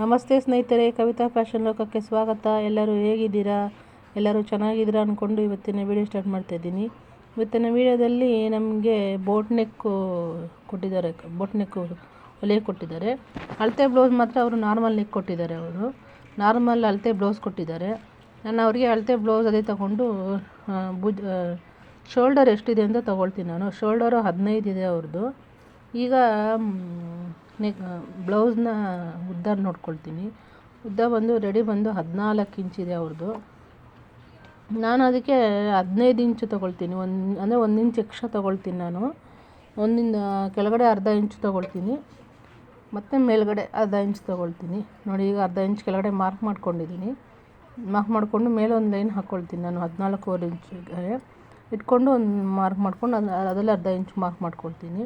ನಮಸ್ತೆ ಸ್ನೇಹಿತರೆ, ಕವಿತಾ ಫ್ಯಾಷನ್ ಲೋಕಕ್ಕೆ ಸ್ವಾಗತ. ಎಲ್ಲರೂ ಹೇಗಿದ್ದೀರಾ? ಎಲ್ಲರೂ ಚೆನ್ನಾಗಿದ್ದೀರಾ ಅಂದ್ಕೊಂಡು ಇವತ್ತಿನ ವಿಡಿಯೋ ಸ್ಟಾರ್ಟ್ ಮಾಡ್ತಾ ಇದ್ದೀನಿ. ಇವತ್ತಿನ ವಿಡಿಯೋದಲ್ಲಿ ನಮಗೆ ಬೋಟ್ ನೆಕ್ಕು ಕೊಟ್ಟಿದ್ದಾರೆ. ಬೋಟ್ ನೆಕ್ಕು ಕೊಟ್ಟಿದ್ದಾರೆ. ಅಳತೆ ಬ್ಲೌಸ್ ಮಾತ್ರ ಅವರು ನಾರ್ಮಲ್ ನೆಕ್ ಕೊಟ್ಟಿದ್ದಾರೆ ಅವರು. ನಾರ್ಮಲ್ ಅಳತೆ ಬ್ಲೌಸ್ ಕೊಟ್ಟಿದ್ದಾರೆ. ನಾನು ಅವರಿಗೆ ಅಳತೆ ಬ್ಲೌಸ್ ಅದೇ ತಗೊಂಡು ಬುಜ್ ಶೋಲ್ಡರ್ ಎಷ್ಟಿದೆ ಅಂತ ತೊಗೊಳ್ತೀನಿ ನಾನು. ಶೋಲ್ಡರು ಹದಿನೈದು ಇದೆ ಅವ್ರದ್ದು. ಈಗ ನೆಕ್ ಬ್ಲೌಸ್ನ ಉದ್ದ ನೋಡ್ಕೊಳ್ತೀನಿ. ಉದ್ದ ಬಂದು ರೆಡಿ ಬಂದು ಹದಿನಾಲ್ಕು ಇಂಚಿದೆ ಅವ್ರದ್ದು ನಾನು ಅದಕ್ಕೆ ಹದಿನೈದು ಇಂಚು ತೊಗೊಳ್ತೀನಿ. ಒಂದು, ಅಂದರೆ ಒಂದು ಇಂಚ್ ಎಕ್ಸ್ಟ್ರಾ ತೊಗೊಳ್ತೀನಿ ನಾನು. ಒಂದಿಂದ ಕೆಳಗಡೆ ಅರ್ಧ ಇಂಚು ತೊಗೊಳ್ತೀನಿ. ಮತ್ತು ಮೇಲ್ಗಡೆ ಅರ್ಧ ಇಂಚ್ ತೊಗೊಳ್ತೀನಿ. ನೋಡಿ, ಈಗ ಅರ್ಧ ಇಂಚ್ ಕೆಳಗಡೆ ಮಾರ್ಕ್ ಮಾಡ್ಕೊಂಡಿದ್ದೀನಿ. ಮಾರ್ಕ್ ಮಾಡಿಕೊಂಡು ಮೇಲೆ ಒಂದು ಲೈನ್ ಹಾಕ್ಕೊಳ್ತೀನಿ ನಾನು, ಹದಿನಾಲ್ಕೂವರೆ ಇಂಚಿಗೆ ಇಟ್ಕೊಂಡು ಒಂದು ಮಾರ್ಕ್ ಮಾಡ್ಕೊಂಡು ಅದು, ಅದರಲ್ಲಿ ಅರ್ಧ ಇಂಚ್ ಮಾರ್ಕ್ ಮಾಡ್ಕೊಳ್ತೀನಿ.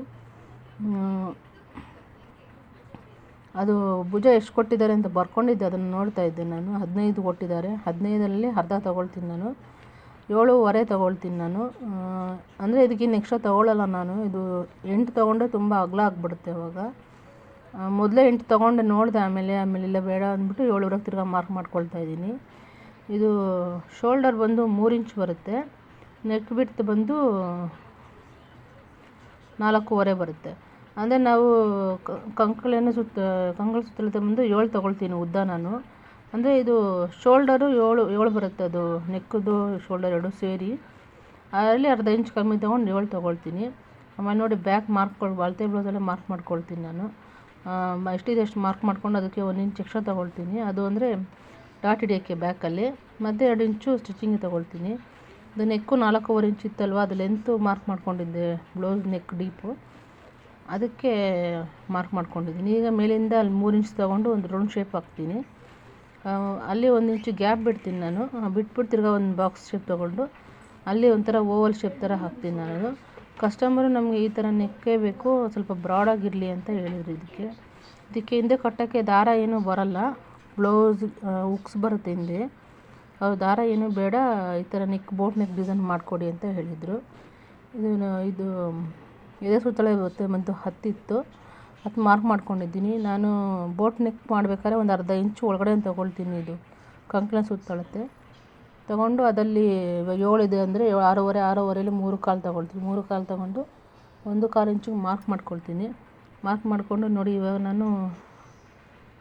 ಅದು ಭುಜ ಎಷ್ಟು ಕೊಟ್ಟಿದ್ದಾರೆ ಅಂತ ಬರ್ಕೊಂಡಿದ್ದೆ, ಅದನ್ನು ನೋಡ್ತಾ ಇದ್ದೆ ನಾನು. ಹದಿನೈದು ಕೊಟ್ಟಿದ್ದಾರೆ. ಹದಿನೈದರಲ್ಲಿ ಅರ್ಧ ತೊಗೊಳ್ತೀನಿ ನಾನು. ಏಳೂವರೆ ತೊಗೊಳ್ತೀನಿ ನಾನು. ಅಂದರೆ ಇದಕ್ಕಿನ್ನ ಎಕ್ಸ್ಟ್ರಾ ತೊಗೊಳ್ಳಲ್ಲ ನಾನು. ಇದು ಎಂಟು ತೊಗೊಂಡ್ರೆ ತುಂಬ ಅಗಲ ಆಗಿಬಿಡುತ್ತೆ ಅವಾಗ. ಮೊದಲೇ ಎಂಟು ತೊಗೊಂಡೆ ನೋಡಿದೆ ಆಮೇಲೆ ಆಮೇಲೆ ಇಲ್ಲ ಬೇಡ ಅಂದ್ಬಿಟ್ಟು ಏಳುವರೆಗೆ ತಿರ್ಗಾ ಮಾರ್ಕ್ ಮಾಡ್ಕೊಳ್ತಾ ಇದ್ದೀನಿ. ಇದು ಶೋಲ್ಡರ್ ಬಂದು ಮೂರು ಇಂಚ್ ಬರುತ್ತೆ. ನೆಕ್ ಬಿಟ್ಟು ಬಂದು ನಾಲ್ಕೂವರೆ ಬರುತ್ತೆ. ಅಂದರೆ ನಾವು ಕಂಕಳನ್ನು ಸುತ್ತ, ಕಂಕಳ ಸುತ್ತಳತೆ ಬಂದು ಏಳು ತೊಗೊಳ್ತೀನಿ, ಉದ್ದ ನಾನು. ಅಂದರೆ ಇದು ಶೋಲ್ಡರು ಏಳು ಏಳು ಬರುತ್ತೆ ಅದು. ನೆಕ್ಕದು ಶೋಲ್ಡರ್ ಎರಡು ಸೇರಿ. ಅದರಲ್ಲಿ ಅರ್ಧ ಇಂಚ್ ಕಮ್ಮಿ ತೊಗೊಂಡು ಏಳು ತೊಗೊಳ್ತೀನಿ. ಆಮೇಲೆ ನೋಡಿ ಬ್ಯಾಕ್ ಮಾರ್ಕ್ಗಳು ಅಳತೆ ಬ್ಲೌಸಲ್ಲೇ ಮಾರ್ಕ್ ಮಾಡ್ಕೊಳ್ತೀನಿ ನಾನು. ಎಷ್ಟಿದೆ ಅಷ್ಟು ಮಾರ್ಕ್ ಮಾಡ್ಕೊಂಡು ಅದಕ್ಕೆ ಒಂದು ಇಂಚ್ ಎಕ್ಸ್ಟ್ರಾ ತೊಗೊಳ್ತೀನಿ. ಅದು ಅಂದರೆ ಡಾಟ್ ಹಿಡಿಯೋಕ್ಕೆ ಬ್ಯಾಕಲ್ಲಿ ಮತ್ತು ಎರಡು ಇಂಚು ಸ್ಟಿಚಿಂಗ್ ತೊಗೊಳ್ತೀನಿ. ಅದು ನೆಕ್ಕು ನಾಲ್ಕೂವರೆ ಇಂಚ್ ಇತ್ತಲ್ವ, ಅದು ಲೆಂತು ಮಾರ್ಕ್ ಮಾಡ್ಕೊಂಡಿದ್ದೆ ಬ್ಲೌಸ್ ನೆಕ್ ಡೀಪು ಅದಕ್ಕೆ ಮಾರ್ಕ್ ಮಾಡ್ಕೊಂಡಿದ್ದೀನಿ. ಈಗ ಮೇಲಿಂದ ಅಲ್ಲಿ ಮೂರು ಇಂಚ್ ತೊಗೊಂಡು ಒಂದು ರೌಂಡ್ ಶೇಪ್ ಹಾಕ್ತೀನಿ. ಅಲ್ಲಿ ಒಂದು ಇಂಚು ಗ್ಯಾಪ್ ಬಿಡ್ತೀನಿ ನಾನು. ಬಿಟ್ಬಿಟ್ಟು ತಿರ್ಗಾ ಒಂದು ಬಾಕ್ಸ್ ಶೇಪ್ ತೊಗೊಂಡು ಅಲ್ಲಿ ಒಂಥರ ಓವಲ್ ಶೇಪ್ ಥರ ಹಾಕ್ತೀನಿ ನಾನು. ಕಸ್ಟಮರು ನಮಗೆ ಈ ಥರ ನೆಕ್ಕೇ ಬೇಕು, ಸ್ವಲ್ಪ ಬ್ರಾಡಾಗಿರಲಿ ಅಂತ ಹೇಳಿದ್ರು ಇದಕ್ಕೆ. ಇದಕ್ಕೆ ಹಿಂದೆ ಕಟ್ಟೋಕ್ಕೆ ದಾರ ಏನೂ ಬರಲ್ಲ. ಬ್ಲೌಸ್ ಉಕ್ಸ್ ಬರುತ್ತೆ ಹಿಂದೆ. ಅವ್ರು ದಾರ ಏನೂ ಬೇಡ. ಈ ಥರ ನೆಕ್ ಬೋಟ್ ನೆಕ್ ಡಿಸೈನ್ ಮಾಡಿಕೊಡಿ ಅಂತ ಹೇಳಿದರು. ಇದು ಇದು ಎದೆ ಸುತ್ತಲೇ ಇವತ್ತು ಮತ್ತು ಹತ್ತಿತ್ತು. ಅದು ಮಾರ್ಕ್ ಮಾಡ್ಕೊಂಡಿದ್ದೀನಿ. ನಾನು ಬೋಟ್ ನೆಕ್ ಮಾಡ್ಬೇಕಾದ್ರೆ ಒಂದು ಅರ್ಧ ಇಂಚು ಒಳಗಡೆ ತೊಗೊಳ್ತೀನಿ ಇದು. ಕಂಕಣ ಸುತ್ತಳುತ್ತೆ ತೊಗೊಂಡು ಅದಲ್ಲಿ ಇವಾಗ ಏಳಿದೆ ಅಂದರೆ ಆರೂವರೆ ಆರೂವರೆಯಲ್ಲಿ ಮೂರು ಕಾಲು ತೊಗೊಳ್ತೀನಿ. ಮೂರು ಕಾಲು ತೊಗೊಂಡು ಒಂದು ಕಾಲು ಇಂಚಿಗೆ ಮಾರ್ಕ್ ಮಾಡ್ಕೊಳ್ತೀನಿ. ಮಾರ್ಕ್ ಮಾಡಿಕೊಂಡು ನೋಡಿ ಇವಾಗ ನಾನು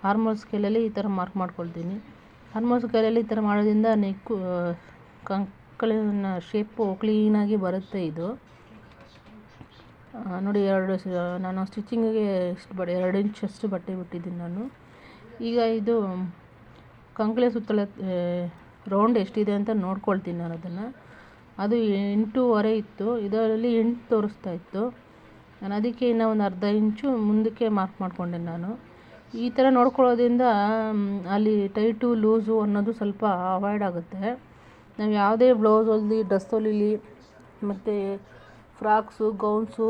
ಹಾರ್ಮೋಲ್ ಸ್ಕೇಲಲ್ಲಿ ಈ ಥರ ಮಾರ್ಕ್ ಮಾಡ್ಕೊಳ್ತೀನಿ. ಹಾರ್ಮೋಲ್ ಸ್ಕೇಲಲ್ಲಿ ಈ ಥರ ಮಾಡೋದ್ರಿಂದ ನೆಕ್ಕು ಕಂಕಳಿನ ಶೇಪು ಕ್ಲೀನಾಗಿ ಬರುತ್ತೆ ಇದು. ನೋಡಿ ಎರಡು ನಾನು ಸ್ಟಿಚಿಂಗಿಗೆ ಇಷ್ಟು ಬಟ್ಟೆ, ಎರಡು ಇಂಚ್ ಅಷ್ಟು ಬಟ್ಟೆ ಬಿಟ್ಟಿದ್ದೀನಿ ನಾನು. ಈಗ ಇದು ಕಂಕಳೆ ಸುತ್ತಲ ರೌಂಡ್ ಎಷ್ಟಿದೆ ಅಂತ ನೋಡ್ಕೊಳ್ತೀನಿ ನಾನು ಅದನ್ನು. ಅದು ಎಂಟೂವರೆ ಇತ್ತು. ಇದರಲ್ಲಿ ಎಂಟು ತೋರಿಸ್ತಾ ಇತ್ತು. ನಾನು ಅದಕ್ಕೆ ಇನ್ನೂ ಒಂದು ಅರ್ಧ ಇಂಚು ಮುಂದಕ್ಕೆ ಮಾರ್ಕ್ ಮಾಡಿಕೊಂಡೆ ನಾನು. ಈ ಥರ ನೋಡ್ಕೊಳ್ಳೋದ್ರಿಂದ ಅಲ್ಲಿ ಟೈಟು, ಲೂಸು ಅನ್ನೋದು ಸ್ವಲ್ಪ ಅವಾಯ್ಡ್ ಆಗುತ್ತೆ. ನಾವು ಯಾವುದೇ ಬ್ಲೌಸ್ ಹೊಲಿ ಡ್ರೆಸ್ ಹೊಲಿಲಿ ಮತ್ತು ಫ್ರಾಕ್ಸು, ಗೌನ್ಸು,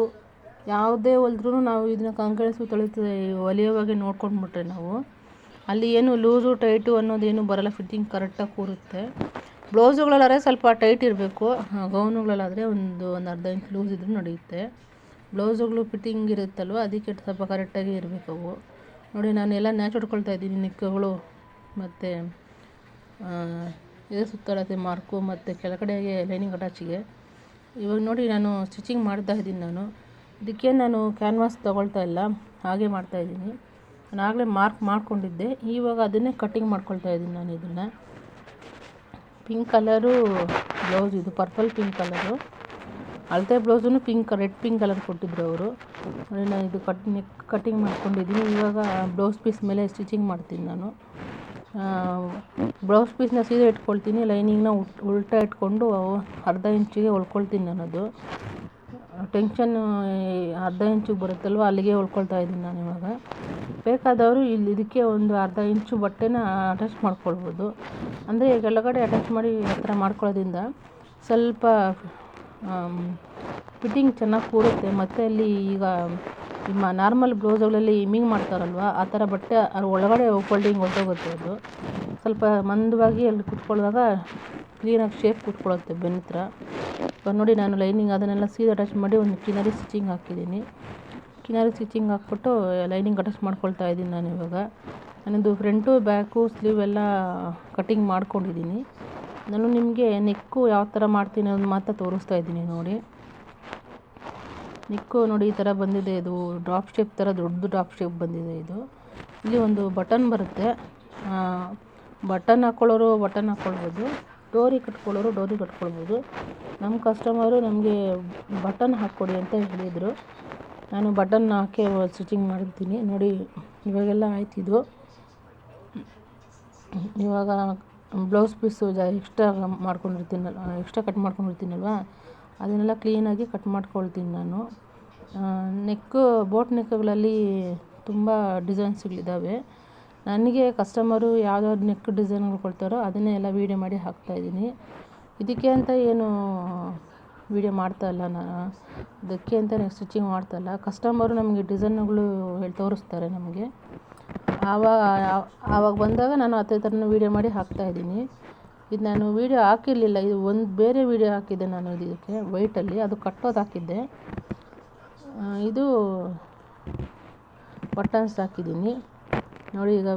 ಯಾವುದೇ ಹೊಲ್ದ್ರೂ ನಾವು ಇದನ್ನ ಕಂಕಳೆ ಸುತ್ತಳತೆ ಹೊಲಿಯೋವಾಗೆ ನೋಡ್ಕೊಂಡ್ಬಿಟ್ರೆ ನಾವು. ಅಲ್ಲಿ ಏನು ಲೂಸು, ಟೈಟು ಅನ್ನೋದೇನು ಬರಲ್ಲ, ಫಿಟ್ಟಿಂಗ್ ಕರೆಕ್ಟಾಗಿ ಕೂರುತ್ತೆ. ಬ್ಲೌಸುಗಳಲ್ಲಾದ್ರೆ ಸ್ವಲ್ಪ ಟೈಟ್ ಇರಬೇಕು. ಗೌನುಗಳಲ್ಲಾದರೆ ಒಂದು ಒಂದು ಅರ್ಧ ಇಂಚ್ ಲೂಸ್ ಇದ್ರೂ ನಡೆಯುತ್ತೆ. ಬ್ಲೌಸುಗಳು ಫಿಟ್ಟಿಂಗ್ ಇರುತ್ತಲ್ವ, ಅದಕ್ಕೆ ಸ್ವಲ್ಪ ಕರೆಕ್ಟಾಗಿ ಇರಬೇಕು ಅವು. ನೋಡಿ ನಾನು ಎಲ್ಲ ನ್ಯಾಚ್ ಹೊಡ್ಕೊಳ್ತಾ ಇದ್ದೀನಿ, ನಿಕ್ಕಗಳು, ಮತ್ತು ಇದೇ ಸುತ್ತಳತೆ ಮಾರ್ಕು, ಮತ್ತು ಕೆಳಗಡೆಗೆ ಲೈನಿಂಗ್ ಅಟ್ಯಾಚಿಗೆ. ಇವಾಗ ನೋಡಿ ನಾನು ಸ್ಟಿಚಿಂಗ್ ಮಾಡ್ತಾ ಇದ್ದೀನಿ ನಾನು. ಇದಕ್ಕೆ ನಾನು ಕ್ಯಾನ್ವಾಸ್ ತೊಗೊಳ್ತಾ ಇಲ್ಲ. ಹಾಗೆ ಮಾಡ್ತಾ ಇದ್ದೀನಿ. ನಾನು ಆಗಲೇ ಮಾರ್ಕ್ ಮಾಡ್ಕೊಂಡಿದ್ದೆ. ಇವಾಗ ಅದನ್ನೇ ಕಟ್ಟಿಂಗ್ ಮಾಡ್ಕೊಳ್ತಾ ಇದ್ದೀನಿ ನಾನು ಇದನ್ನು. ಪಿಂಕ್ ಕಲರು ಬ್ಲೌಸ್ ಇದು, ಪರ್ಪಲ್ ಪಿಂಕ್ ಕಲರು. ಅಳತೆ ಬ್ಲೌಸನ್ನು ಪಿಂಕ್, ರೆಡ್ ಪಿಂಕ್ ಕಲರ್ ಕೊಟ್ಟಿದ್ರು ಅವರು. ನಾನು ಇದು ಕಟ್ ನೆಕ್ ಕಟ್ಟಿಂಗ್ ಮಾಡ್ಕೊಂಡಿದ್ದೀನಿ. ಇವಾಗ ಬ್ಲೌಸ್ ಪೀಸ್ ಮೇಲೆ ಸ್ಟಿಚಿಂಗ್ ಮಾಡ್ತೀನಿ ನಾನು. ಬ್ಲೌಸ್ ಪೀಸ್ನ ಸೀದಾ ಇಟ್ಕೊಳ್ತೀನಿ ಲೈನಿಂಗ್ನ ಉಲ್ಟ್ ಇಟ್ಕೊಂಡು ಅರ್ಧ ಇಂಚಿಗೆ ಹೊಲ್ಕೊಳ್ತೀನಿ ಅದು ಟೆನ್ಷನ್ ಅರ್ಧ ಇಂಚಿಗೆ ಬರುತ್ತಲ್ವ, ಅಲ್ಲಿಗೆ ಹೊಲ್ಕೊಳ್ತಾ ಇದ್ದೀನಿ ನಾನು ಇವಾಗ. ಬೇಕಾದವರು ಇಲ್ಲಿ ಇದಕ್ಕೆ ಒಂದು ಅರ್ಧ ಇಂಚು ಬಟ್ಟೆನ ಅಟ್ಯಾಚ್ ಮಾಡ್ಕೊಳ್ಬೋದು. ಅಂದರೆ ಕೆಳಗಡೆ ಅಟ್ಯಾಚ್ ಮಾಡಿ ಆ ಥರ ಮಾಡ್ಕೊಳ್ಳೋದ್ರಿಂದ ಸ್ವಲ್ಪ ಫಿಟ್ಟಿಂಗ್ ಚೆನ್ನಾಗಿ ಕೂರುತ್ತೆ. ಮತ್ತು ಅಲ್ಲಿ ಈಗ ನಿಮ್ಮ ನಾರ್ಮಲ್ ಬ್ಲೌಸ್ಗಳಲ್ಲಿ ಇಮ್ಮಿಂಗ್ ಮಾಡ್ತಾರಲ್ವ, ಆ ಥರ ಬಟ್ಟೆ ಅದ್ರ ಒಳಗಡೆ ಫೋಲ್ಡಿಂಗ್ ಹೊರಟೋಗುತ್ತೆ ಅದು. ಸ್ವಲ್ಪ ಮಂದವಾಗಿ ಅಲ್ಲಿ ಕುತ್ಕೊಳ್ಳುವಾಗ ಕ್ಲೀನಾಗಿ ಶೇಪ್ ಕುತ್ಕೊಳ್ಳುತ್ತೆ ಬೆನ್ನತ್ರ ಇವಾಗ ನೋಡಿ ನಾನು ಲೈನಿಂಗ್ ಅದನ್ನೆಲ್ಲ ಸೀದಾ ಅಟ್ಯಾಚ್ ಮಾಡಿ ಒಂದು ಕಿನಾರಿ ಸ್ಟಿಚಿಂಗ್ ಹಾಕಿದ್ದೀನಿ. ಕಿನಾರಿ ಸ್ಟಿಚಿಂಗ್ ಹಾಕ್ಬಿಟ್ಟು ಲೈನಿಂಗ್ ಅಟ್ಯಾಚ್ ಮಾಡ್ಕೊಳ್ತಾ ಇದ್ದೀನಿ ನಾನು ಇವಾಗ. ನನ್ನದು ಫ್ರಂಟು ಬ್ಯಾಕು ಸ್ಲೀವ್ ಎಲ್ಲ ಕಟಿಂಗ್ ಮಾಡ್ಕೊಂಡಿದ್ದೀನಿ. ನಾನು ನಿಮಗೆ ನೆಕ್ಕು ಯಾವ ಥರ ಮಾಡ್ತೀನಿ ಅನ್ನೋದು ಮಾತ್ರ ತೋರಿಸ್ತಾ ಇದ್ದೀನಿ ನೋಡಿ. ನೆಕ್ಕು ನೋಡಿ ಈ ಥರ ಬಂದಿದೆ. ಇದು ಡ್ರಾಪ್ ಶೇಪ್ ಥರ ದೊಡ್ಡದು ಡ್ರಾಪ್ ಶೇಪ್ ಬಂದಿದೆ ಇದು. ಇಲ್ಲಿ ಒಂದು ಬಟನ್ ಬರುತ್ತೆ. ಬಟನ್ ಹಾಕ್ಕೊಳ್ಳೋರು ಬಟನ್ ಹಾಕ್ಕೊಳ್ಬೋದು ಡೋರಿ ಕಟ್ಕೊಳ್ಳೋರು ಡೋರಿ ಕಟ್ಕೊಳ್ಬೋದು. ನಮ್ಮ ಕಸ್ಟಮರು ನಮಗೆ ಬಟನ್ ಹಾಕ್ಕೊಡಿ ಅಂತ ಹೇಳಿದರು. ನಾನು ಬಟನ್ ಹಾಕಿ ಸ್ಟಿಚಿಂಗ್ ಮಾಡಿರ್ತೀನಿ. ನೋಡಿ, ಇವಾಗೆಲ್ಲ ಆಯ್ತಿದ್ದು ಇವಾಗ ಬ್ಲೌಸ್ ಪೀಸು ಜಾ ಎಕ್ಸ್ಟ್ರಾ ಮಾಡ್ಕೊಂಡಿರ್ತೀನಲ್ಲ ಎಕ್ಸ್ಟ್ರಾ ಕಟ್ ಮಾಡ್ಕೊಂಡಿರ್ತೀನಲ್ವ? ಅದನ್ನೆಲ್ಲ ಕ್ಲೀನಾಗಿ ಕಟ್ ಮಾಡ್ಕೊಳ್ತೀನಿ ನಾನು. ನೆಕ್ಕು ಬೋಟ್ ನೆಕ್ಕುಗಳಲ್ಲಿ ತುಂಬ ಡಿಸೈನ್ಸ್ಗಳಿದ್ದಾವೆ ನನಗೆ ಕಸ್ಟಮರು ಯಾವ್ದಾದ್ರು ನೆಕ್ ಡಿಸೈನ್ಗಳು ಕೊಡ್ತಾರೋ ಅದನ್ನೇ ಎಲ್ಲ ವೀಡಿಯೋ ಮಾಡಿ ಹಾಕ್ತಾಯಿದ್ದೀನಿ ಇದಕ್ಕೆ ಅಂತ ಏನು ವೀಡಿಯೋ ಮಾಡ್ತಾಯಿಲ್ಲ ನಾನು ಇದಕ್ಕೆ ಅಂತ ಸ್ಟಿಚಿಂಗ್ ಮಾಡ್ತಾಯಿಲ್ಲ ಕಸ್ಟಮರು ನಮಗೆ ಡಿಸೈನ್ಗಳು ಹೇಳಿ ತೋರಿಸ್ತಾರೆ ನಮಗೆ. ಆವಾಗ ಆವಾಗ ಬಂದಾಗ ನಾನು ಅದೇ ಥರನೇ ವೀಡಿಯೋ ಮಾಡಿ ಹಾಕ್ತಾಯಿದ್ದೀನಿ ಇದು ನಾನು ವೀಡಿಯೋ ಹಾಕಿರಲಿಲ್ಲ. ಇದು ಒಂದು ಬೇರೆ ವೀಡಿಯೋ ಹಾಕಿದ್ದೆ ನಾನು ಇದಕ್ಕೆ ವೈಟಲ್ಲಿ ಅದು ಕಟ್ಟೋದು ಹಾಕಿದ್ದೆ. ಇದು ಬಟನ್ಸ್ ಹಾಕಿದ್ದೀನಿ. ನೋಡಿ, ಈಗ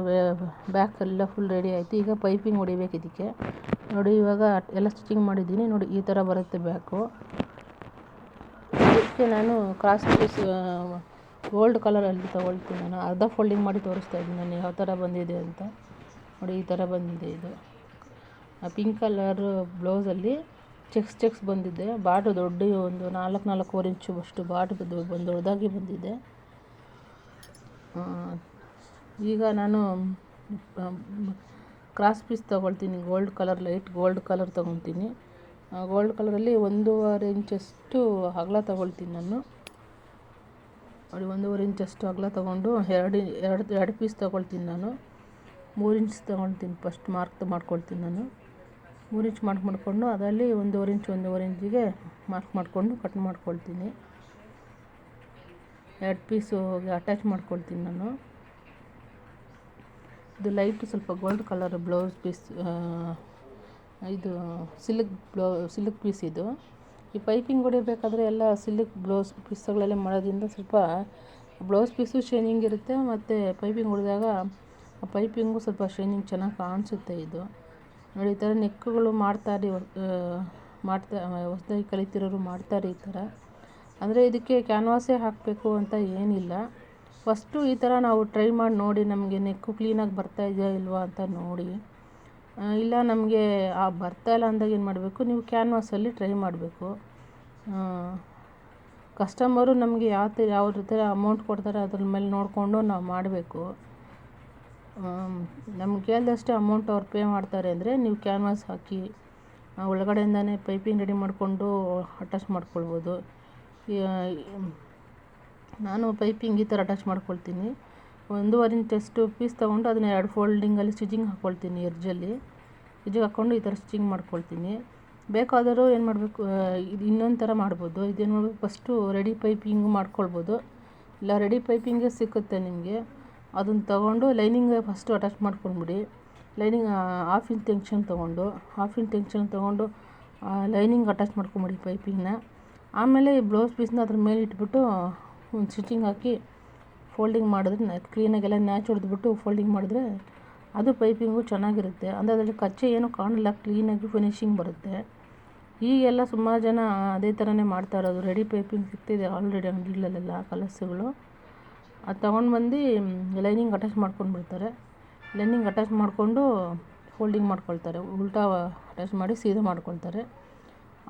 ಬ್ಯಾಕ್ ಎಲ್ಲ ಫುಲ್ ರೆಡಿ ಆಯಿತು. ಈಗ ಪೈಪಿಂಗ್ ಹೊಡಿಬೇಕು ಇದಕ್ಕೆ. ನೋಡಿ, ಇವಾಗ ಎಲ್ಲ ಸ್ಟಿಚಿಂಗ್ ಮಾಡಿದ್ದೀನಿ. ನೋಡಿ, ಈ ಥರ ಬರುತ್ತೆ ಬ್ಯಾಕು ಇದಕ್ಕೆ ನಾನು ಕ್ರಾಸ್ ಪೀಸ್ ಗೋಲ್ಡ್ ಕಲರಲ್ಲಿ ತೊಗೊಳ್ತೀನಿ ನಾನು. ಅರ್ಧ ಫೋಲ್ಡಿಂಗ್ ಮಾಡಿ ತೋರಿಸ್ತಾ ಇದ್ದೀನಿ ನಾನು. ಯಾವ ಥರ ಬಂದಿದೆ ಅಂತ. ನೋಡಿ, ಈ ಥರ ಬಂದಿದೆ ಇದು. ಪಿಂಕ್ ಕಲರ್ ಬ್ಲೌಸಲ್ಲಿ ಚೆಕ್ಸ್ ಚೆಕ್ಸ್ ಬಂದಿದೆ. ಬಾಟು ದೊಡ್ಡ ಒಂದು ನಾಲ್ಕು, ನಾಲ್ಕೂವರೆ ಇಂಚು ಅಷ್ಟು ಬಾಟು ಬಂದು ದೊಡ್ಡದಾಗಿ ಬಂದಿದೆ. ಈಗ ನಾನು ಕ್ರಾಸ್ ಪೀಸ್ ತೊಗೊಳ್ತೀನಿ. Gold colour light gold colour ತೊಗೊತೀನಿ gold ಕಲರಲ್ಲಿ ಒಂದೂವರೆ ಇಂಚಷ್ಟು ಅಗಲ ತೊಗೊಳ್ತೀನಿ ನಾನು. ಅಲ್ಲಿ ಒಂದೂವರೆ ಇಂಚಷ್ಟು ಅಗಲ ತೊಗೊಂಡು ಎರಡು ಎರಡು ಎರಡು ಪೀಸ್ ತೊಗೊಳ್ತೀನಿ ನಾನು. ಮೂರು ಇಂಚ್ ತೊಗೊಳ್ತೀನಿ ಫಸ್ಟ್ ಮಾರ್ಕ್ ಮಾಡ್ಕೊಳ್ತೀನಿ ನಾನು. ಮೂರು ಇಂಚ್ ಮಾರ್ಕ್ ಮಾಡಿಕೊಂಡು ಅದರಲ್ಲಿ ಒಂದೂವರೆ ಇಂಚ್ ಒಂದೂವರೆ ಇಂಚಿಗೆ ಮಾರ್ಕ್ ಮಾಡಿಕೊಂಡು ಕಟ್ ಮಾಡ್ಕೊಳ್ತೀನಿ. ಎರಡು ಪೀಸು ಅಟ್ಯಾಚ್ ಮಾಡ್ಕೊಳ್ತೀನಿ ನಾನು. ಇದು ಲೈಟ್ ಸ್ವಲ್ಪ ಗೋಲ್ಡ್ ಕಲರ್ ಬ್ಲೌಸ್ ಪೀಸ್ ಇದು ಸಿಲ್ಕ್ ಬ್ಲೌ ಸಿಲ್ಕ್ ಪೀಸ್ ಇದು. ಈ ಪೈಪಿಂಗ್ ಹೊಡಿಬೇಕಾದ್ರೆ ಎಲ್ಲ ಸಿಲ್ಕ್ ಬ್ಲೌಸ್ ಪೀಸ್ಗಳೆಲ್ಲ ಮಾಡೋದ್ರಿಂದ ಸ್ವಲ್ಪ ಬ್ಲೌಸ್ ಪೀಸು ಶೈನಿಂಗ್ ಇರುತ್ತೆ, ಮತ್ತು ಪೈಪಿಂಗ್ ಹೊಡೆದಾಗ ಆ ಪೈಪಿಂಗು ಸ್ವಲ್ಪ ಶೈನಿಂಗ್ ಚೆನ್ನಾಗಿ ಕಾಣಿಸುತ್ತೆ ಇದು. ನೋಡಿ, ಈ ಥರ ನೆಕ್ಕುಗಳು ಮಾಡ್ತಾರೆ ಮಾಡ್ತಾ, ಹೊಸ್ದಾಗಿ ಕಲಿತಿರೋರು ಮಾಡ್ತಾರೆ ಈ ಥರ ಅಂದರೆ ಇದಕ್ಕೆ ಕ್ಯಾನ್ವಾಸೇ ಹಾಕಬೇಕು ಅಂತ ಏನಿಲ್ಲ. ಫಸ್ಟು ಈ ಥರ ನಾವು ಟ್ರೈ ಮಾಡಿ ನೋಡಿ, ನಮಗೆ ನೆಕ್ಕು ಕ್ಲೀನಾಗಿ ಬರ್ತಾ ಇದೆಯಾ ಇಲ್ವಾ ಅಂತ ನೋಡಿ. ಇಲ್ಲ ನಮಗೆ, ಆ, ಬರ್ತಾ ಇಲ್ಲ ಅಂದಾಗ ಏನು ಮಾಡಬೇಕು, ನೀವು ಕ್ಯಾನ್ವಾಸಲ್ಲಿ ಟ್ರೈ ಮಾಡಬೇಕು. ಕಸ್ಟಮರು ನಮಗೆ ಯಾವ ಥರ ಯಾವ ಥರ ಅಮೌಂಟ್ ಕೊಡ್ತಾರೆ ಅದ್ರ ಮೇಲೆ ನೋಡಿಕೊಂಡು ನಾವು ಮಾಡಬೇಕು. ನಮ್ಗೆ ಕೇಳಿದಷ್ಟೇ ಅಮೌಂಟ್ ಅವ್ರು ಪೇ ಮಾಡ್ತಾರೆ ಅಂದರೆ ನೀವು ಕ್ಯಾನ್ವಾಸ್ ಹಾಕಿ ಒಳಗಡೆಯಿಂದಲೇ ಪೈಪಿಂಗ್ ರೆಡಿ ಮಾಡಿಕೊಂಡು ಅಟ್ಯಾಚ್ ಮಾಡ್ಕೊಳ್ಬೋದು. ನಾನು ಪೈಪಿಂಗ್ ಈ ಥರ ಅಟ್ಯಾಚ್ ಮಾಡ್ಕೊಳ್ತೀನಿ. ಒಂದೂವರೆ ಇಂಚಷ್ಟು ಪೀಸ್ ತೊಗೊಂಡು ಅದನ್ನ ಎರಡು ಫೋಲ್ಡಿಂಗಲ್ಲಿ ಸ್ಟಿಚಿಂಗ್ ಹಾಕ್ಕೊಳ್ತೀನಿ ಎರ್ಜಲ್ಲಿ ಸ್ಟಿಚಿಂಗ್ ಹಾಕ್ಕೊಂಡು ಈ ಥರ ಸ್ಟಿಚಿಂಗ್ ಮಾಡ್ಕೊಳ್ತೀನಿ. ಬೇಕಾದರೂ ಏನು ಮಾಡಬೇಕು ಇದು ಇನ್ನೊಂದು ಥರ ಮಾಡ್ಬೋದು. ಇದೇನು ಮಾಡಬೇಕು ಫಸ್ಟು ರೆಡಿ ಪೈಪಿಂಗ್ ಮಾಡ್ಕೊಳ್ಬೋದು. ಇಲ್ಲ ರೆಡಿ ಪೈಪಿಂಗೇ ಸಿಕ್ಕುತ್ತೆ ನಿಮಗೆ. ಅದನ್ನ ತೊಗೊಂಡು ಲೈನಿಂಗ್ ಫಸ್ಟು ಅಟ್ಯಾಚ್ ಮಾಡ್ಕೊಂಡ್ಬಿಡಿ. ಲೈನಿಂಗ್ ಹಾಫ್ ಇಂಚ್ ಟೆನ್ಷನ್ ತೊಗೊಂಡು ಹಾಫ್ ಇಂಚ್ ಟೆನ್ಷನ್ ತೊಗೊಂಡು ಲೈನಿಂಗ್ ಅಟ್ಯಾಚ್ ಮಾಡ್ಕೊಂಬಿಡಿ ಪೈಪಿಂಗ್ನ ಆಮೇಲೆ ಈ ಬ್ಲೌಸ್ ಪೀಸ್ನ ಅದ್ರ ಮೇಲೆ ಇಟ್ಬಿಟ್ಟು ಒಂದು ಸ್ಟಿಚಿಂಗ್ ಹಾಕಿ ಫೋಲ್ಡಿಂಗ್ ಮಾಡಿದ್ರೆ ಕ್ಲೀನಾಗೆಲ್ಲ ನ್ಯಾಚ್ ಹೊಡೆದ್ಬಿಟ್ಟು ಫೋಲ್ಡಿಂಗ್ ಮಾಡಿದ್ರೆ ಅದು ಪೈಪಿಂಗು ಚೆನ್ನಾಗಿರುತ್ತೆ. ಅಂದರೆ ಅದರಲ್ಲಿ ಕಚ್ಚೆ ಏನೂ ಕಾಣಲ್ಲ ಕ್ಲೀನಾಗಿ ಫಿನಿಶಿಂಗ್ ಬರುತ್ತೆ. ಈಗೆಲ್ಲ ಸುಮಾರು ಜನ ಅದೇ ಥರನೇ ಮಾಡ್ತಾ ಇರೋದು. ರೆಡಿ ಪೈಪಿಂಗ್ ಸಿಗ್ತಿದೆ ಆಲ್ರೆಡಿ ಅಂಗಡಿಗಳಲ್ಲೆಲ್ಲ ಕಲರ್ಸುಗಳು. ಅದು ತೊಗೊಂಡು ಬಂದು ಲೈನಿಂಗ್ ಅಟ್ಯಾಚ್ ಮಾಡ್ಕೊಂಡು ಬಿಡ್ತಾರೆ. ಲೈನಿಂಗ್ ಅಟ್ಯಾಚ್ ಮಾಡಿಕೊಂಡು ಫೋಲ್ಡಿಂಗ್ ಮಾಡ್ಕೊಳ್ತಾರೆ. ಉಲ್ಟಾ ಅಟ್ಯಾಚ್ ಮಾಡಿ ಸೀದಾ ಮಾಡ್ಕೊಳ್ತಾರೆ.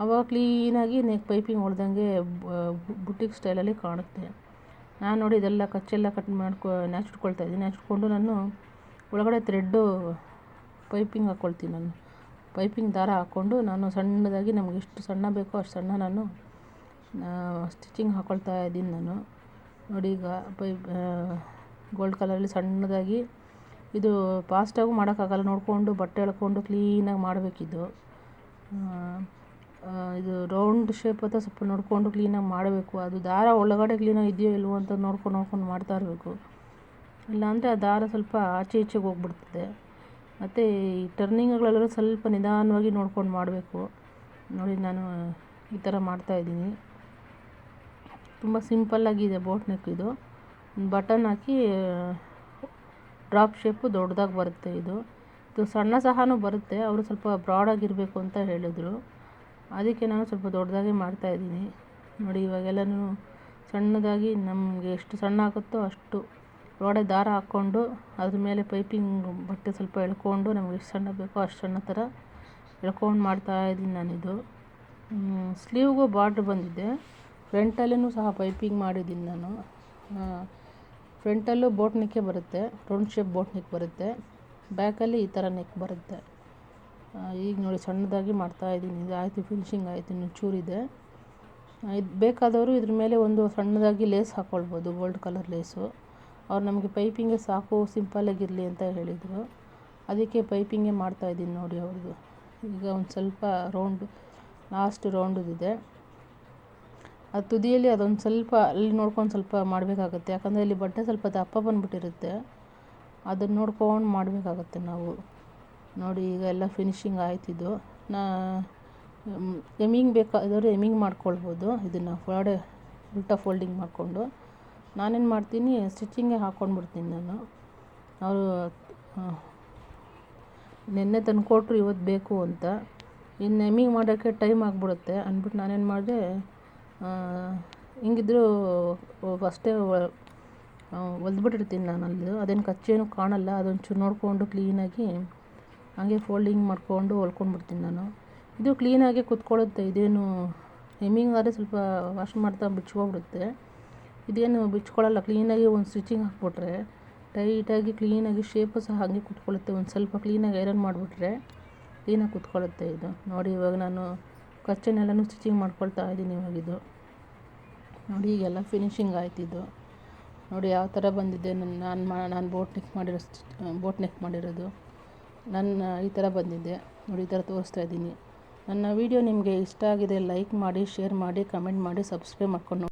ಅವಾಗ ಕ್ಲೀನಾಗಿ ನೆಕ್ ಪೈಪಿಂಗ್ ಹೊಡೆದಂಗೆ ಬುಟ್ಟಿಕ್ ಸ್ಟೈಲಲ್ಲಿ ಕಾಣುತ್ತೆ. ನಾನು ನೋಡಿ ಇದೆಲ್ಲ ಕಚ್ಚೆಲ್ಲ ಕಟ್ ಮಾಡ್ಕೊ ನ್ಯಾಚಿಟ್ಕೊಳ್ತಾ ಇದ್ದೀನಿ. ನ್ಯಾಚಿಟ್ಕೊಂಡು ನಾನು ಒಳಗಡೆ ಥ್ರೆಡ್ಡು ಪೈಪಿಂಗ್ ಹಾಕ್ಕೊಳ್ತೀನಿ ನಾನು. ಪೈಪಿಂಗ್ ದಾರ ಹಾಕ್ಕೊಂಡು ನಾನು ಸಣ್ಣದಾಗಿ ನಮಗೆ ಎಷ್ಟು ಸಣ್ಣ ಬೇಕೋ ಅಷ್ಟು ಸಣ್ಣ ನಾನು ಸ್ಟಿಚಿಂಗ್ ಹಾಕ್ಕೊಳ್ತಾ ಇದ್ದೀನಿ ನಾನು. ನೋಡಿ ಈಗ ಪೈ ಗೋಲ್ಡ್ ಕಲರಲ್ಲಿ ಸಣ್ಣದಾಗಿ ಇದು ಫಾಸ್ಟಾಗೂ ಮಾಡೋಕ್ಕಾಗಲ್ಲ. ನೋಡಿಕೊಂಡು ಬಟ್ಟೆ ಎಳ್ಕೊಂಡು ಕ್ಲೀನಾಗಿ ಮಾಡಬೇಕಿದು. ಇದು ರೌಂಡ್ ಶೇಪ್ ಅಂತ ಸ್ವಲ್ಪ ನೋಡಿಕೊಂಡು ಕ್ಲೀನಾಗಿ ಮಾಡಬೇಕು. ಅದು ದಾರ ಒಳಗಡೆ ಕ್ಲೀನಾಗಿ ಇದೆಯೋ ಇಲ್ವೋ ಅಂತ ನೋಡ್ಕೊಂಡು ನೋಡ್ಕೊಂಡು ಮಾಡ್ತಾ ಇರಬೇಕು. ಇಲ್ಲಾಂದರೆ ಆ ದಾರ ಸ್ವಲ್ಪ ಆಚೆ ಈಚೆಗೆ ಹೋಗ್ಬಿಡ್ತದೆ. ಮತ್ತು ಈ ಟರ್ನಿಂಗ್ಗಳೆಲ್ಲ ಸ್ವಲ್ಪ ನಿಧಾನವಾಗಿ ನೋಡ್ಕೊಂಡು ಮಾಡಬೇಕು. ನೋಡಿ ನಾನು ಈ ಥರ ಮಾಡ್ತಾಯಿದ್ದೀನಿ ತುಂಬ ಸಿಂಪಲ್ಲಾಗಿದೆ ಬೋಟ್ ನೆಕ್ ಇದು. ಬಟನ್ ಹಾಕಿ ಡ್ರಾಪ್ ಶೇಪು ದೊಡ್ಡದಾಗಿ ಬರುತ್ತೆ ಇದು. ಇದು ಸಣ್ಣ ಸಹನೂ ಬರುತ್ತೆ, ಅವರು ಸ್ವಲ್ಪ ಬ್ರಾಡಾಗಿರಬೇಕು ಅಂತ ಹೇಳಿದರು. ಅದಕ್ಕೆ ನಾನು ಸ್ವಲ್ಪ ದೊಡ್ಡದಾಗಿ ಮಾಡ್ತಾಯಿದ್ದೀನಿ ನೋಡಿ, ಇವಾಗೆಲ್ಲನೂ ಸಣ್ಣದಾಗಿ ನಮಗೆ ಎಷ್ಟು ಸಣ್ಣ ಆಗುತ್ತೋ ಅಷ್ಟು ಒಳಗಡೆ ದಾರ ಹಾಕ್ಕೊಂಡು, ಅದ್ರ ಮೇಲೆ ಪೈಪಿಂಗ್ ಬಟ್ಟೆ ಸ್ವಲ್ಪ ಎಳ್ಕೊಂಡು, ನಮ್ಗೆ ಎಷ್ಟು ಸಣ್ಣ ಬೇಕೋ ಅಷ್ಟು ಸಣ್ಣ ಥರ ಎಳ್ಕೊಂಡು ಮಾಡ್ತಾಯಿದ್ದೀನಿ ನಾನಿದು. ಸ್ಲೀವ್ಗೂ ಬಾರ್ಡ್ರ್ ಬಂದಿದೆ. ಫ್ರಂಟಲ್ಲೂ ಸಹ ಪೈಪಿಂಗ್ ಮಾಡಿದ್ದೀನಿ ನಾನು. ಫ್ರಂಟಲ್ಲೂ ಬೋಟ್ ನೆಕ್ಕೇ ಬರುತ್ತೆ, ರೌಂಡ್ ಶೇಪ್ ಬೋಟ್ ನೆಕ್ ಬರುತ್ತೆ, ಬ್ಯಾಕಲ್ಲಿ ಈ ಥರ ನೆಕ್ ಬರುತ್ತೆ. ಈಗ ನೋಡಿ ಸಣ್ಣದಾಗಿ ಮಾಡ್ತಾಯಿದ್ದೀನಿ ಇದು ಆಯಿತು, ಫಿನಿಶಿಂಗ್ ಆಯಿತು, ಇನ್ನು ಚೂರಿದೆ. ಇದು ಬೇಕಾದವರು ಇದ್ರ ಮೇಲೆ ಒಂದು ಸಣ್ಣದಾಗಿ ಲೇಸ್ ಹಾಕ್ಕೊಳ್ಬೋದು ಗೋಲ್ಡ್ ಕಲರ್ ಲೇಸು. ಅವ್ರು ನಮಗೆ ಪೈಪಿಂಗೇ ಸಾಕು ಸಿಂಪಲ್ಲಾಗಿರಲಿ ಅಂತ ಹೇಳಿದರು. ಅದಕ್ಕೆ ಪೈಪಿಂಗೇ ಮಾಡ್ತಾಯಿದ್ದೀನಿ ನೋಡಿ ಅವ್ರದ್ದು. ಈಗ ಒಂದು ಸ್ವಲ್ಪ ರೌಂಡ್, ಲಾಸ್ಟ್ ರೌಂಡದಿದೆ. ಅದು ತುದಿಯಲ್ಲಿ ಅದೊಂದು ಸ್ವಲ್ಪ, ಅಲ್ಲಿ ನೋಡ್ಕೊಂಡು ಸ್ವಲ್ಪ ಮಾಡಬೇಕಾಗುತ್ತೆ. ಯಾಕಂದರೆ ಇಲ್ಲಿ ಬಟ್ಟೆ ಸ್ವಲ್ಪ ದಪ್ಪ ಬಂದುಬಿಟ್ಟಿರುತ್ತೆ. ಅದನ್ನು ನೋಡ್ಕೊಂಡು ಮಾಡಬೇಕಾಗುತ್ತೆ ನಾವು. ನೋಡಿ, ಈಗ ಎಲ್ಲ ಫಿನಿಶಿಂಗ್ ಆಯ್ತಿದ್ದು ನಾ ಎಮಿಂಗ್ ಬೇಕಾದವರು ಎಮಿಂಗ್ ಮಾಡ್ಕೊಳ್ಬೋದು. ಇದನ್ನು ಫಾಡೆ ಉಲ್ಟಾ ಫೋಲ್ಡಿಂಗ್ ಮಾಡಿಕೊಂಡು. ನಾನೇನು ಮಾಡ್ತೀನಿ ಸ್ಟಿಚಿಂಗೇ ಹಾಕ್ಕೊಂಡ್ಬಿಡ್ತೀನಿ ನಾನು. ಅವರು ನಿನ್ನೆ ತಂದು ಕೊಟ್ಟರು ಇವತ್ತು ಬೇಕು ಅಂತ. ಇನ್ನು ಎಮಿಂಗ್ ಮಾಡೋಕ್ಕೆ ಟೈಮ್ ಆಗಿಬಿಡುತ್ತೆ. ಅಂದ್ಬಿಟ್ಟು ನಾನೇನು ಮಾಡಿದೆ ಹಿಂಗಿದ್ರೂ ಫಸ್ಟೇ ಹೊಲ್ದ್ಬಿಟ್ಟಿರ್ತೀನಿ ನಾನು ಅಲ್ಲಿ ಅದೇನು ಕಚ್ಚೇನು ಕಾಣಲ್ಲ, ಅದೊಂಚೂರು ನೋಡಿಕೊಂಡು ಕ್ಲೀನಾಗಿ ಹಾಗೆ ಫೋಲ್ಡಿಂಗ್ ಮಾಡಿಕೊಂಡು ಹೊಲ್ಕೊಂಡ್ಬಿಡ್ತೀನಿ ನಾನು. ಇದು ಕ್ಲೀನಾಗಿ ಕುತ್ಕೊಳ್ಳುತ್ತೆ, ಇದೇನು ಹೆಮ್ಮಿಂಗ್ ಆದರೆ ಸ್ವಲ್ಪ ವಾಶ್ ಮಾಡ್ತಾ ಬಿಚ್ಕೊಬಿಡುತ್ತೆ. ಇದೇನು ಬಿಚ್ಕೊಳ್ಳಲ್ಲ ಕ್ಲೀನಾಗಿ ಒಂದು ಸ್ಟಿಚಿಂಗ್ ಹಾಕ್ಬಿಟ್ರೆ ಟೈಟಾಗಿ ಕ್ಲೀನಾಗಿ ಶೇಪು ಸಹ ಹಾಗೆ ಕುತ್ಕೊಳ್ಳುತ್ತೆ. ಒಂದು ಸ್ವಲ್ಪ ಕ್ಲೀನಾಗಿ ಐರನ್ ಮಾಡಿಬಿಟ್ರೆ ಕ್ಲೀನಾಗಿ ಕುತ್ಕೊಳ್ಳುತ್ತೆ ಇದು. ನೋಡಿ ಇವಾಗ ನಾನು ಕಚ್ಚೆನೆಲ್ಲನೂ ಸ್ಟಿಚಿಂಗ್ ಮಾಡ್ಕೊಳ್ತಾ ಇದ್ದೀನಿ ಇವಾಗಿದು ನೋಡಿ, ಈಗೆಲ್ಲ ಫಿನಿಶಿಂಗ್ ಆಯ್ತಿದ್ದು. ನೋಡಿ, ಯಾವ ಥರ ಬಂದಿದೆ ನನ್ನ, ನಾನು ಮಾ, ನಾನು ಬೋಟ್ ನೆಕ್ ಮಾಡಿರೋ ಬೋಟ್ ನೆಕ್ ಮಾಡಿರೋದು. ನನ್ನ, ಈ ಥರ ಬಂದಿದೆ. ನೋಡಿ, ಈ ಥರ ತೋರಿಸ್ತಾ ಇದ್ದೀನಿ. ನನ್ನ ವೀಡಿಯೋ ನಿಮಗೆ ಇಷ್ಟ ಆಗಿದೆ ಲೈಕ್ ಮಾಡಿ ಶೇರ್ ಮಾಡಿ ಕಮೆಂಟ್ ಮಾಡಿ ಸಬ್ಸ್ಕ್ರೈಬ್ ಮಾಡ್ಕೊಂಡು